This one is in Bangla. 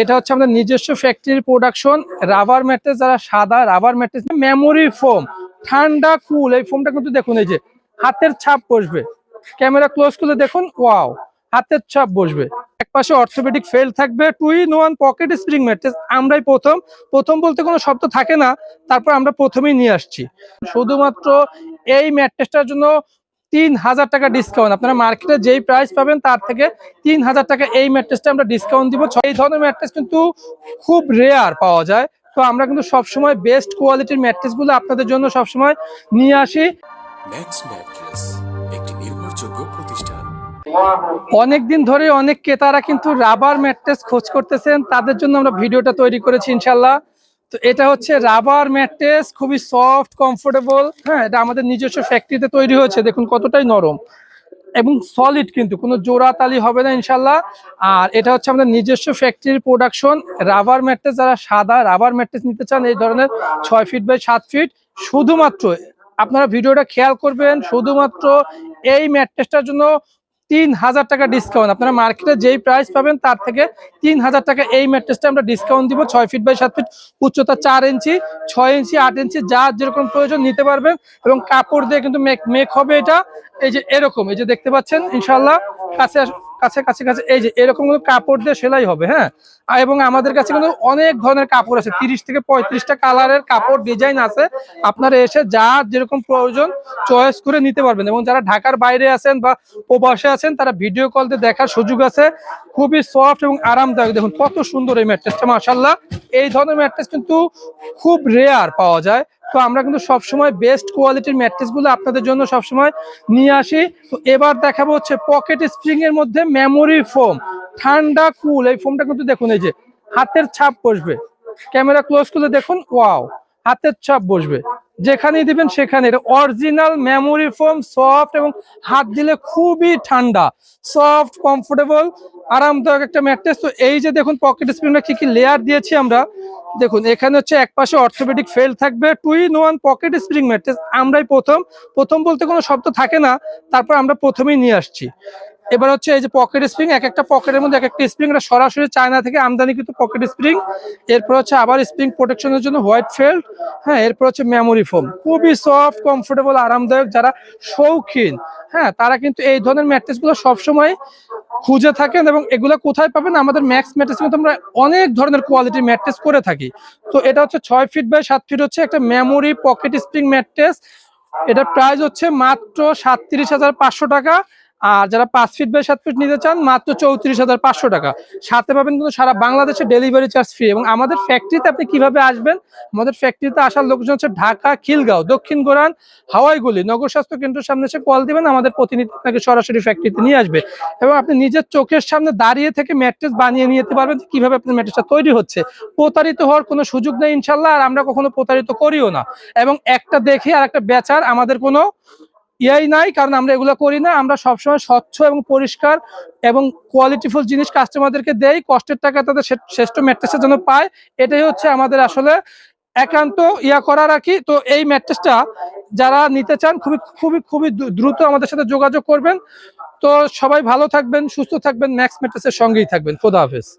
এটা হচ্ছে আমাদের নিজস্ব ফ্যাক্টরির প্রোডাকশন রাবার ম্যাট্রেস যারা সাদা রাবার ম্যাট্রেস মেমোরি ফোম ঠান্ডা কুল এই ফোমটা কিন্তু দেখুন, এই যে হাতের ছাপ বসবে। ক্যামেরা ক্লোজ করে দেখুন ওয়াও হাতের ছাপ বসবে। একপাশে অর্থোপেডিক ফেল থাকবে two in one pocket spring mattress আমরাই প্রথম। প্রথম বলতে কোনো শব্দ থাকে না, তারপর আমরা প্রথমেই নিয়ে আসছি। শুধুমাত্র এই ম্যাট্রেসটার জন্য তিন হাজার টাকা ডিসকাউন্ট আপনারা মার্কেটে যেই প্রাইস পাবেন তার থেকে তিন হাজার টাকা এই ম্যাট্রেসটা আমরা ডিসকাউন্ট দিব। এই ধরনের ম্যাট্রেস কিন্তু খুব রেয়ার পাওয়া যায়। তো আমরা কিন্তু সবসময় বেস্ট কোয়ালিটির ম্যাট্রেসগুলো আপনাদের জন্য সবসময় নিয়ে আসি। অনেক দিন ধরে অনেক ক্রেতারা কিন্তু রাবার ম্যাট্রেস খোঁজ করতেছেন। তাদের জন্য আমরা ভিডিওটা তৈরি করেছি ইনশাল্লাহ তো এটা হচ্ছে রাবার ম্যাট্রেস খুবই সফট কমফোর্টেবল হ্যাঁ এটা আমাদের নিজস্ব ফ্যাক্টরিতে তৈরি হয়েছে, দেখুন কতটাই নরম। এবং সলিড কিন্তু, কোনো জোড়া তালি হবে না ইনশাল্লাহ আর এটা হচ্ছে আমাদের নিজস্ব ফ্যাক্টরির প্রোডাকশন রাবার ম্যাট্রেস যারা সাদা রাবার ম্যাট্রেস নিতে চান, এই ধরনের ছয় ফিট বাই সাত ফিট শুধুমাত্র, আপনারা ভিডিওটা খেয়াল করবেন, শুধুমাত্র এই ম্যাট্রেসটার জন্য তিন হাজার টাকা ডিসকাউন্ট আপনারা মার্কেটে যেই প্রাইস পাবেন, তার থেকে তিন হাজার টাকা এই ম্যাট্রেসটা আমরা ডিসকাউন্ট দিব। ছয় ফিট বাই সাত ফিট উচ্চতা চার ইঞ্চি, ছয় ইঞ্চি, আট ইঞ্চি, যা যেরকম প্রয়োজন নিতে পারবেন। এবং কাপড় দিয়ে কিন্তু মেক মেক হবে এটা। এই যে এরকম, এই যে দেখতে পাচ্ছেন ইনশাল্লাহ কাছে কাছে কাছে কাছে, এই যে এরকম কিন্তু কাপড় দিয়ে সেলাই হবে হ্যাঁ? এবং আমাদের কাছে কিন্তু অনেক ধরনের কাপড় আছে, তিরিশ থেকে পঁয়ত্রিশটা কালারের কাপড় ডিজাইন আছে। আপনারা এসে যা যেরকম প্রয়োজন চয়েস করে নিতে পারবেন। এবং যারা ঢাকার বাইরে আছেন বা প্রবাসে আছেন, তারা ভিডিও কল দিয়ে দেখার সুযোগ আছে। খুবই সফট এবং আরামদায়ক। দেখুন কত সুন্দর এই ম্যাট্রেসটা মাশাল্লাহ এই ধরনের ম্যাট্রেস কিন্তু খুব রেয়ার পাওয়া যায়। তো আমরা কিন্তু সবসময় বেস্ট কোয়ালিটির ম্যাট্রেসগুলো আপনাদের জন্য সবসময় নিয়ে আসি। তো এবার দেখাবো হচ্ছে পকেট স্প্রিং এর মধ্যে মেমোরি ফোম ঠান্ডা কুল এই ফোমটা কিন্তু দেখুন, এই যে হাতের ছাপ বসবে। ক্যামেরা ক্লোজ করে দেখুন ওয়াও হাতের ছাপ বসবে। যেখানেই দিবেন সেখানে অরিজিনাল মেমোরি ফোম সফট এবং হাত দিলে খুবই ঠান্ডা সফট কমফোর্টেবল আরামদায়ক একটা ম্যাট্রেস তো এই যে দেখুন পকেট স্প্রিংটা কি কি লেয়ার দিয়েছি আমরা দেখুন, এখানে হচ্ছে একপাশে অর্থোপেডিক ফেল থাকবে two in one pocket spring mattress আমরাই প্রথম। প্রথম বলতে কোনো শব্দ থাকে না, তারপর আমরা প্রথমেই নিয়ে আসছি। এবার হচ্ছে এই যে পকেট স্প্রিং এক একটা পকেটের মধ্যে এক একটা স্প্রিং এটা সরাসরি চায়না থেকে আমদানি কিন্তু পকেট স্প্রিং এরপর হচ্ছে আবার স্প্রিং প্রোটেকশনের জন্য হোয়াইট ফেল্ট হ্যাঁ এরপর হচ্ছে মেমোরি ফোম খুবই সফট কমফোর্টেবল আরামদায়ক যারা শৌখিন হ্যাঁ তারা কিন্তু এই ধরনের ম্যাট্রেসগুলো সবসময় খুঁজে থাকেন এবং এগুলো কোথায় পাবেন? আমাদের ম্যাক্স ম্যাট্রেস কিন্তু আমরা অনেক ধরনের কোয়ালিটি ম্যাট্রেস করে থাকি। তো এটা হচ্ছে ছয় ফিট বাই সাত ফিট হচ্ছে একটা মেমোরি পকেট স্প্রিং ম্যাট্রেস এটা প্রাইস হচ্ছে মাত্র সাতত্রিশ হাজার পাঁচশো টাকা। আর যারা পাঁচ ফিট বাই সাত ফিট নিতে চান, মাত্র চৌত্রিশ হাজার পাঁচশো টাকা। সাথে পাবেন কিন্তু সারা বাংলাদেশে ডেলিভারি চার্জ ফ্রি এবং আমাদের ফ্যাক্টরিতে আপনি কীভাবে আসবেন? আমাদের ফ্যাক্টরিতে আসার লোকজন হচ্ছে ঢাকা, খিলগাঁও, দক্ষিণ গোরান হাওয়াইগুলি নগর স্বাস্থ্য কেন্দ্রের সামনে এসে কল দিবেন, আমাদের প্রতিনিধি আপনাকে সরাসরি ফ্যাক্টরিতে নিয়ে আসবে। এবং আপনি নিজের চোখের সামনে দাঁড়িয়ে থেকে ম্যাট্রেস বানিয়ে নিয়ে যেতে পারবেন কীভাবে আপনার ম্যাট্রেসটা তৈরি হচ্ছে। প্রতারিত হওয়ার কোনো সুযোগ নেই ইনশাল্লাহ আর আমরা কখনো প্রতারিত করিও না। এবং একটা দেখে আর একটা বেচার আমাদের কোনো ইয়াই নাই, কারণ আমরা এগুলো করি না। আমরা সবসময় স্বচ্ছ এবং পরিষ্কার এবং কোয়ালিটিফুল জিনিস কাস্টমারদেরকে দেই। কষ্টের টাকা তাদের শ্রে- শ্রেষ্ঠ ম্যাট্রেসের জন্য পায়। এটাই হচ্ছে আমাদের আসলে একান্ত ইয়া করা রাখি তো এই ম্যাট্রেসটা যারা নিতে চান, খুবই খুবই খুবই দ্রুত আমাদের সাথে যোগাযোগ করবেন। তো সবাই ভালো থাকবেন, সুস্থ থাকবেন। ম্যাক্স ম্যাট্রেসের সঙ্গেই থাকবেন। খোদা হাফেজ।